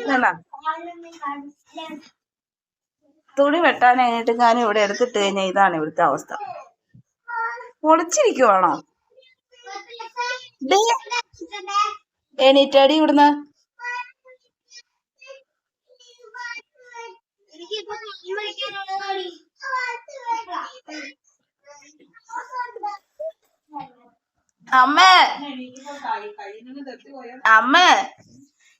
ഇതെന്നാ? തുണി വെട്ടാനായിട്ട് ഞാൻ ഇവിടെ എടുത്തിട്ട് കഴിഞ്ഞാൽ ഇതാണ് ഇവിടുത്തെ അവസ്ഥ. പൊളിച്ചിരിക്കുവാണോ എണീറ്റടി ഇവിടുന്ന്. അമ്മേ. അമ്മേ.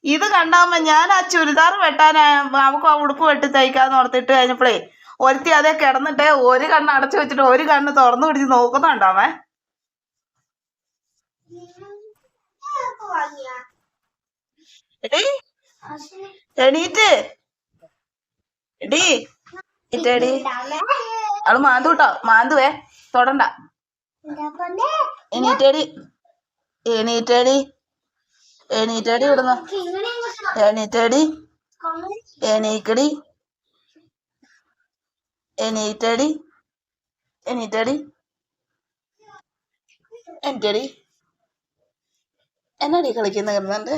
ഇത് കണ്ടാമ്മ ഞാൻ ആ ചുരിദാർ വെട്ടാൻ നമുക്ക് ആ ഉടുപ്പ് വെട്ടി തയ്ക്കാന്ന് ഓർത്തിട്ട് കഴിഞ്ഞപ്പോഴേ ഒരുത്തി അതേ കിടന്നിട്ട് ഒരു കണ്ണ് അടച്ചു വെച്ചിട്ട് ഒരു കണ്ണ് തുറന്നു പിടിച്ച് നോക്കുന്നുണ്ടാവേ എടീ എണീറ്റ്. എടീ അവൾ മാന്തു കേട്ടോ മാന്തുവേ തൊടണ്ട. എണീറ്റടി എണീറ്റടി. എണീറ്റടി ഇവിടുന്ന്. എണീറ്റടി. എണീക്കടി. എണീറ്റടി. എണീറ്റടി. എണീറ്റടി. എന്നടി കളിക്കുന്ന കിടന്നുണ്ട്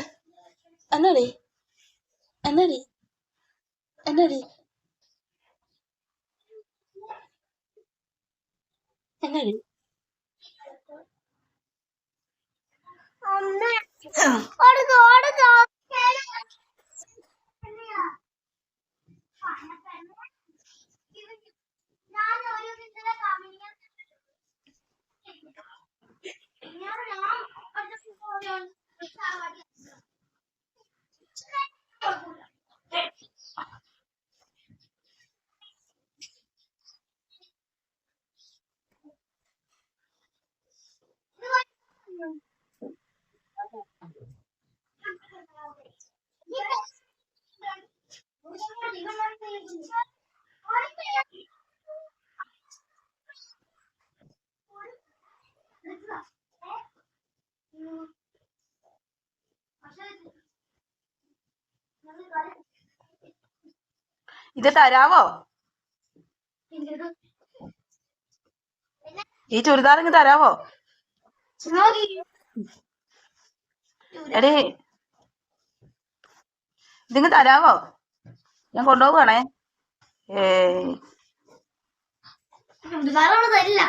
എന്നടി? എന്നടി? എന്നടി? എന്നാടി? ありがとう。ഇത് തരാവോ? ഈ ചുരിദാർ ഇങ്ങ് തരാവോ? എടേ. ഇതിങ്ങ് തരാവോ? ഞാൻ കൊണ്ടുപോവുകയാണേ. ഏ തരില്ല?